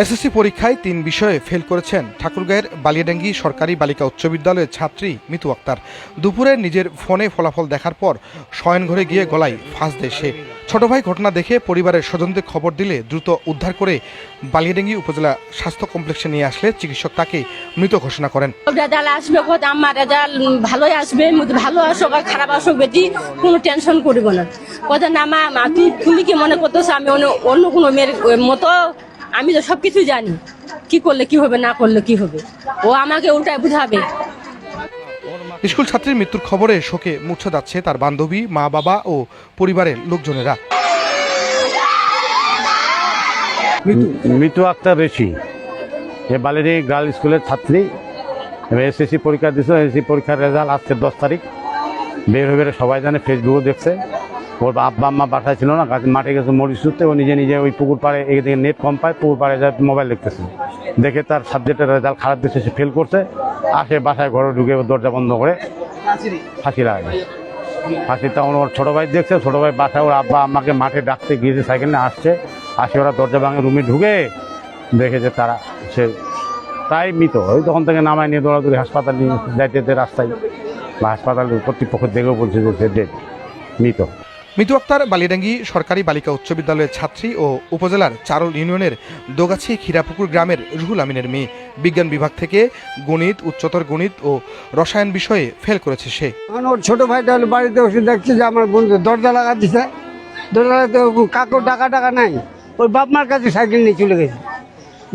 SSC পরীক্ষায় তিন বিষয়ে ফেল করেছেন ঠাকুরগাঁয়ের বালিয়াডাঙ্গি সরকারি বালিকা উচ্চ বিদ্যালয়ের ছাত্রী মিতু আক্তার। দুপুরে নিজের ফোনে ফলাফল দেখার পর শয়নঘরে গিয়ে গলায় ফাঁস দেয় সে। ছোট ভাই ঘটনা দেখে পরিবারের স্বজনদের খবর দিলে দ্রুত উদ্ধার করে বালিয়াডাঙ্গি উপজেলা স্বাস্থ্য কমপ্লেক্সে নিয়ে আসলে চিকিৎসক তাকে মৃত ঘোষণা করেন। রেজাল্ট আসবে আমার রেজাল্ট ভালোই আসবে ভালো আসুক আর খারাপ আসুক বেটি, কোনো টেনশন করিব না। কোথায় না তুমি কি মনে করতেছো আমি অন্য কোনো মেয়ের মতো আমি তো সব কিছু জানি। কি করলে কি হবে না করলে কি হবে। ও আমাকে উল্টায় বুঝাবে। স্কুল ছাত্রীর মৃত্যুর খবরে শোকে মুছে যাচ্ছে তার বান্ধবী মা বাবা ও পরিবারের লোকজনেরা। মৃত্যু আক্তার রেশি এ বালেরি গার্ল স্কুলের ছাত্রী। এবার এসএসসি পরীক্ষা দিয়েছিল এসএসসি পরীক্ষার রেজাল্ট আজকে দশ তারিখ। বের হয়ে বেরো সবাই জানে ফেসবুকও দেখছে। ওর আব্বা আম্মা বাসায় ছিল না মাঠে গেছে, মরিচ শুতে ও নিজে নিজে ওই পুকুর পাড়ে, এদিকে নেট কম পায়, পুকুর পাড়ে যায় মোবাইল দেখতেছে। দেখে তার সাবজেক্টের রেজাল্ট খারাপ দিচ্ছে, সে ফেল করছে, আসে বাসায়, ঘরে ঢুকে দরজা বন্ধ করে ফাঁসি লাগে ফাঁসি তখন ওর ছোটো ভাই দেখছে, ছোটো ভাই বাসায় ওর আব্বা, আম্মাকে মাঠে ডাকতে গিয়েছে, সাইকেল নিয়ে আসছে, আসে ওরা দরজা ভাঙে রুমে ঢুকে দেখেছে তারা, সে প্রায় মৃত। ওই তখন থেকে নামায় নিয়ে দৌড়াদৌড়ি, হাসপাতাল নিয়ে যাইতে রাস্তায়, বা হাসপাতাল কর্তৃপক্ষ দেখেও বলছে যে ডেড মৃত। মিতু আক্তার বালিয়াডাঙ্গি সরকারি বালিকা উচ্চ বিদ্যালয়ের ছাত্রী ও উপজেলার চারল ইউনিয়নের দোগাছি খিরাপুকুর গ্রামের রুহুল আমিনের মেয়ে। বিজ্ঞান বিভাগ থেকে গণিত, উচ্চতর গণিত ও রসায়ন বিষয়ে ফেল করেছে সে। ওর ছোট ভাইটা বাড়িতে বসে দেখছে যে আমার বন্ধু দরজা লাগা দিছে। দরজা লাগাতে কাকু টাকা টাকা নাই। ওই বাপ মার কাছে সাইকেল নিয়ে চলে গেছে।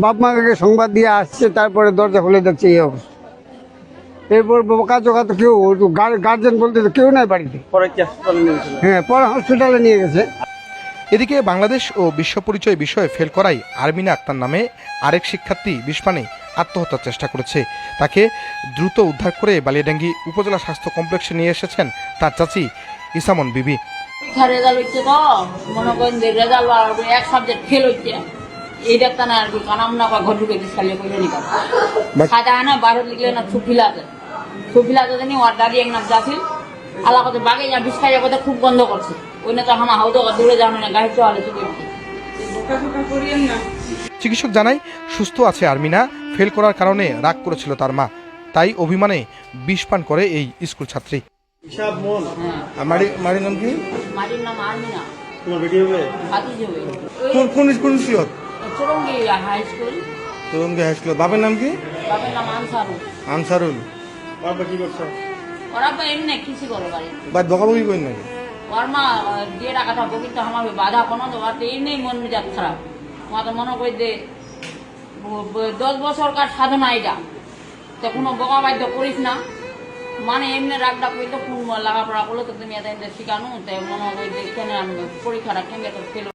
বাপ মাকে সংবাদ দিয়ে আসছে, তারপরে দরজা খুলে দেখছে এই অবস্থা। এরপর বোকা চোকা তো কেউ গার্জেন বলতে তো কেউ নাই বাড়িতে। হ্যাঁ পরে হসপিটালে নিয়ে গেছে। এদিকে বাংলাদেশ ও বিশ্ব পরিচয় বিষয়ে ফেল করাই আরমিনা আক্তার নামে আরেক শিক্ষার্থী বিস্পানে আত্মহত্যার চেষ্টা করেছে। তাকে দ্রুত উদ্ধার করে বালিয়াডাঙ্গি উপজেলা স্বাস্থ্য কমপ্লেক্সে নিয়ে এসেছেন তার চাচি ইসামন বিবি। রেজাল্ট হচ্ছে তো মনে করেন যে রেজাল্ট এক সাবজেক্ট ফেল হচ্ছে। এই দেখতে না আর কি কানাম না বা ঘর ঢুকে খালি কইলে নি সাদা না বারো লিখলে না ছুপিলাতে ছুপিলাতে জানি ওর দাদি এক নাম যাছিল। আলা কথা বাগে যা খাইয়া কথা খুব বন্ধ করছে। ওই না তো হামা হাউদো দূরে যাওয়া না গাড়ি চলে চুকে চিকিৎসক জানায় সুস্থ আছে আরমিনা ফেল করার কারণে রাগ করেছিল তার মা। তাই অভিমানে বিষ পান করে এই স্কুল ছাত্রী। মারি মারি নাম কি? মাটির নাম আর্মি তোমার বেটি হবে? কোন কোন কোন স্কুলত চুরঙ্গি হাই স্কুল। তরঙ্গি হাই স্কুল। বাপের নাম কি? বাপের নাম আনসারু আনসারুল। বাবা কি করছে? ওরা তো এমনি কৃষি করে বাড়ি বাদ বকাবকি করেন নাকি? ওর মা দিয়ে রাখা থাকব কিন্তু আমার বাধা কোনো তো আর এমনি মন মেজাজ খারাপ। মা তো মনে করি যে ব- ব- দশ বছরকার সাধনা এটা। তো কোনো বকা বাধ্য করিস না। মানে এমনি রাগটা করলে কোন লাগাপড়া করলে তো তুমি এত শিখানো তাই মনে হয় আমি পরীক্ষাটা ফেল